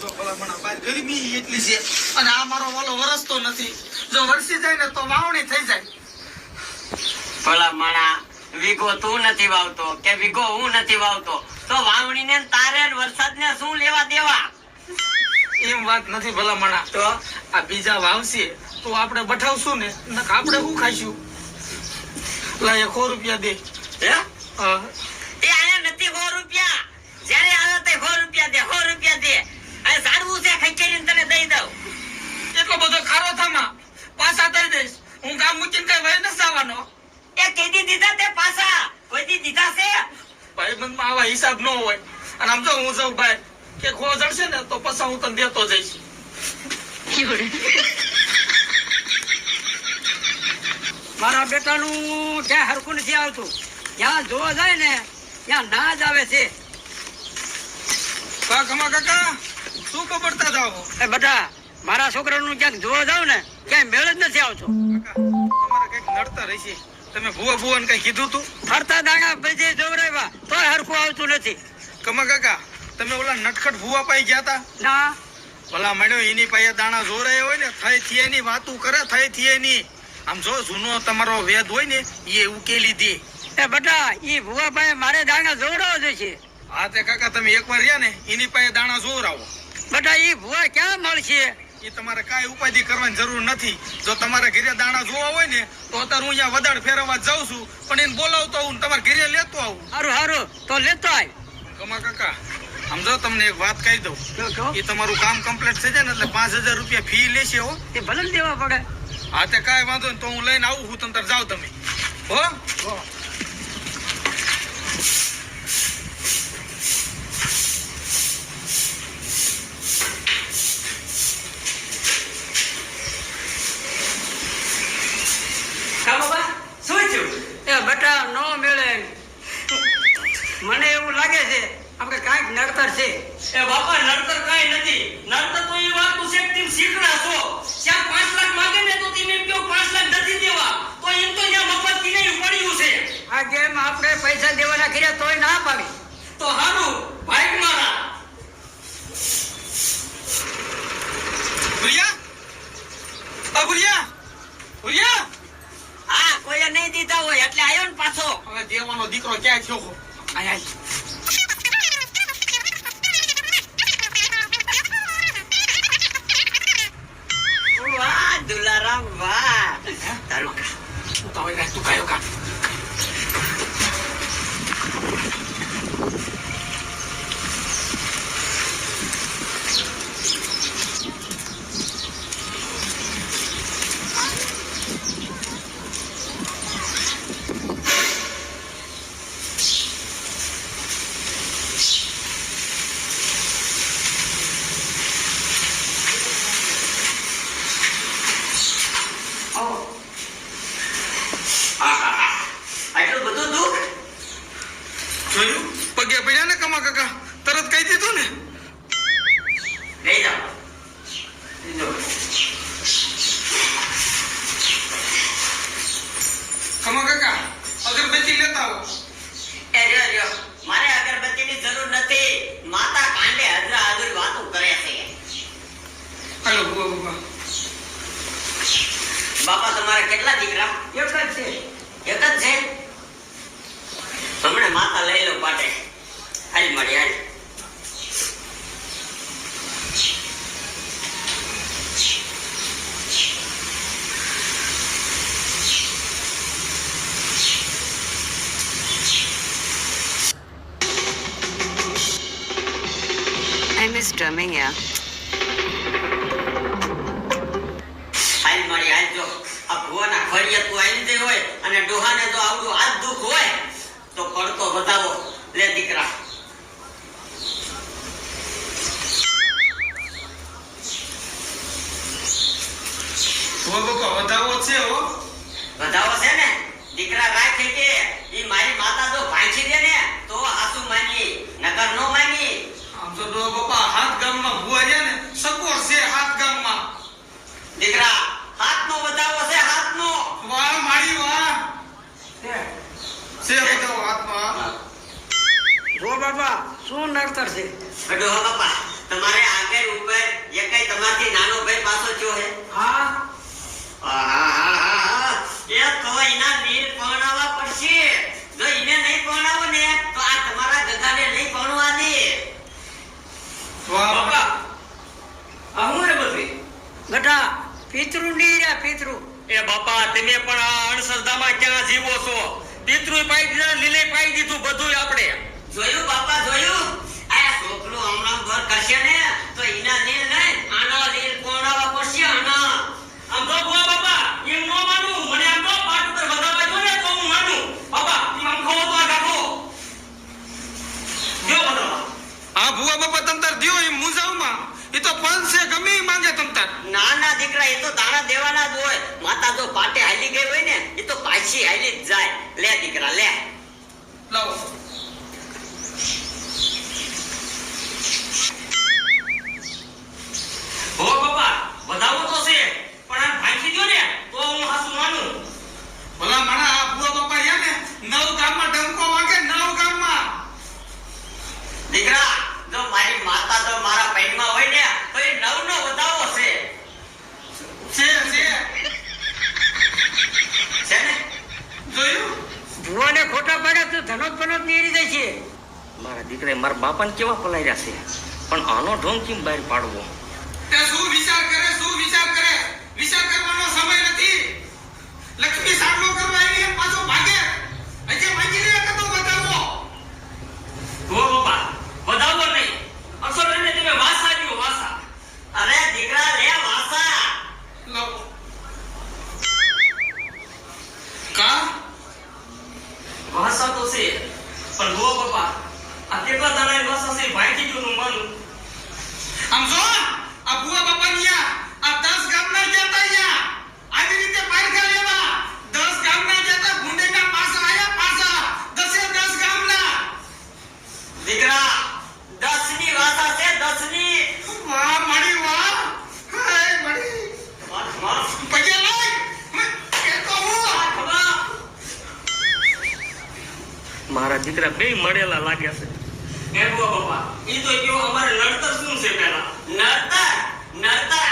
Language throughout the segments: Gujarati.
જો ભલામણા બાર ગરમી એટલી છે. અને આ મારો વાલો વરસતો નથી. જો વરસી જાય ને તો વાવણી થઈ જાય. ભલા માણા તું નથી વાવતો કે વીઘો હું નથી વાવતો? તો વાવણી ને તારે વરસાદ ને શું લેવા દેવા? એમ વાત નથી ભલામણા. તો આ બીજા વાવશે તો આપણે બઠાવશું ને આપડે આપણે શું ખાઈશું? લાય સો રૂપિયા દે. હે? હા. એ આયા નથી સો રૂપિયા. જ્યારે આવે તે સો રૂપિયા દે સો રૂપિયા દે. આ ઝાડવું છે ખંચેરીને તને દઈ દઉં. એટલો બધો ખારો થામા. પાછા તરી દઈશ. હું ગામ મૂકીને કઈ વહી નથી આવવાનો. એ કેદી દીધા તે પાછા? કોઈ દીધા છે? ભાઈબંધમાં આવા હિસાબ ન હોય. અને આમ જો હું જાઉં ભાઈ કે ખો જડશે ને તો પછી હું તને દેતો જઈશ. મારા બેટાનું ક્યાં હરખું નથી આવતું. જ્યાં જોવા જાય ને ત્યાં ના જ આવે છે. કા કમા કાકા? શું કબડતા જાઓ. એ બધા મારા છોકરાનું ક્યાંક જોવા જાવ ને ક્યાંય મેળ જ નથી આવતો. તમારે કંઈક નડતા રહેશે. તમે ભૂવા ભૂવાને કઈ કીધું તું? ફરતા દાણા બજે જોવરાવ્યા તોય હરખું આવતું નથી. કમા કાકા તમે ઓલા નટખટ ભૂવા પાઈ ગયા તા? ના. ભલા મળ્યો એની પાસે દાણા જોરાયા હોય ને થઈ થી એની વાતું કરે થઈ થી એની. આમ જો જૂનો તમારો વેદ હોય ને એ ઉકેલી દે. એ બટા ઈ ભુવા પાસે મારે દાણા જોવડાવો છે હા તે કાકા તમે એકવાર રહ્યા ને એની પાસે દાણા જોરાવો બેટા એ ભૂવા ક્યાં મળશે? એ તમારે કાંઈ ઉપાધિ કરવાની જરૂર નથી. જો તમારે ઘરે દાણા જોવા હોય ને તો અત્યારે હું અહીંયા વદાડ ફેરવવા જાઉં છું. પણ એને બોલાવતો આવું તમારે ઘરે લેતો આવું. સારું સારું તો લેતો આવ કમા કાકા સમજો તમને એક વાત કહી દઉં. એ તમારું કામ કમ્પ્લીટ થઈ જાય ને એટલે પાંચ હજાર રૂપિયા ફી લેશે હો. એ ભલે દેવા પડે. હા તે કાંઈ વાંધો નહીં તો હું લઈને આવું હું તમ તાર જાઓ તમે. હો કા બાબા શું થયું એ બેટા નો મેળે મને એવું લાગે છે આપણે કાંઈક નડતર છે એ બાપા નડતર કાંઈ નથી. નડતર તો એ વાત તું કે તમે શીખડા છો. જ્યાં પાંચ લાખ માંગે ને તો તમે એમ કહો પાંચ લાખ નથી દેવા. તો એમ તો જ્યાં મફતથી નહીં પડ્યું છે. આ ગેમ આપણે પૈસા દેવાના કર્યા તોય ના પાડી. તો હારું ભાઈ મારા. ભુરિયા? આ ભુરિયા? ભુરિયા? આ કોઈએ નહીં દીધા હોય એટલે આવ્યો ને પાછો. હવે દેવાનો દીકરો ક્યાં થયો આય. આય વાહ દુલારામ વાહ તારું કા તું તો હવે કાંઈ તું કાયો કા આટલું બધું દુઃખ જોયું પગે પડ્યા ને કમા કાકા તરત કહી દીધું ને લઈ જાઓ લીધો. કમા કાકા અગરબત્તી લેતા આવો એ રહ્યો રહ્યો મારે અગરબત્તીની જરૂર નથી માતા કાંડે હજરા હાજર વાતો કરે છે હાલો બુવા બુવા બાપા તમારે કેટલા દીકરા એક જ છે એક જ છે હમણાં માતા લઈ લો પાટે હાલ મળી હાલ I miss drumming, yeah. હાલ મળી હાલ જો આ ભુવાના ખોડિયા તું આઈ હોય અને ડોહાને જો આવડું આ જ હોય તો પડતો બતાવો. લે દીકરા. બુવા વધાવો છે હો. બધાઓ છે ને? દીકરા રાખે કે ઈ મારી માતા જો ભાંચી દે ને તો હાસુ માની નકર નો માની આમ તો આગળ ઉપર એકઈ તમારથી નાનો ભાઈ પાછો થયો હે? હા. હા હા હા એ તો એના નીર પરણાવા પડશે. પિતૃ નીરા પિતૃ. એ બાપા તમે પણ આ અણસરધામાં ક્યાં જીવો છો? પિતૃ પાઈ દીધા લીલે પાઈ દીધું બધું આપણે. જોયું બાપા જોયું? ના ના દીકરા એ તો દાણા દેવાના જ હોય. માતા જો પાટે હાલી ગઈ હોય ને એ તો પાછી હાલી જ જાય. લે દીકરા લે. છે પણ આમ ભાંખી દો ને તો માનું. ભલા આ પૂરો બાપા યા ને નવ ખોટા પાડ્યા તો ધનોત પનોત નીરી જાય છે. મારા દીકરા મારા બાપાને કેવા પલાઈ જશે પણ આનો ઢોંગ કેમ બહાર પાડવો. તે શું વિચાર કરે શું વિચાર કરે? વિચાર કરવાનો સમય નથી. લક્ષ્મી સામનો કરવા આવી પાછો ભાગે. અજે ભાગી રહ્યો મારા દીકરા બે મળેલા લાગ્યા છે. બેઠવા બાપા એ તો કયો અમારે નડતર શું છે પહેલા નડતર નડતર.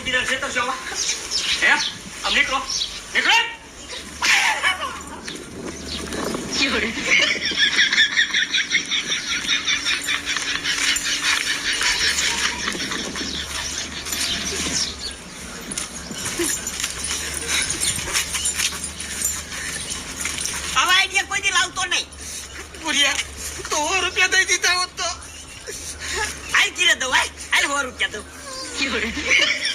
કોઈ બીજા છેતર છો હે? આમ નીકળો. નીકળો. આવા આઈડિયા કોઈ દી લાવતો નહીં. ગુરિયા તો સો રૂપિયા દઈ દીધા તો. આઈ કીરે દઉં આઈ આઈ સો રૂપિયા દઉં. 有人。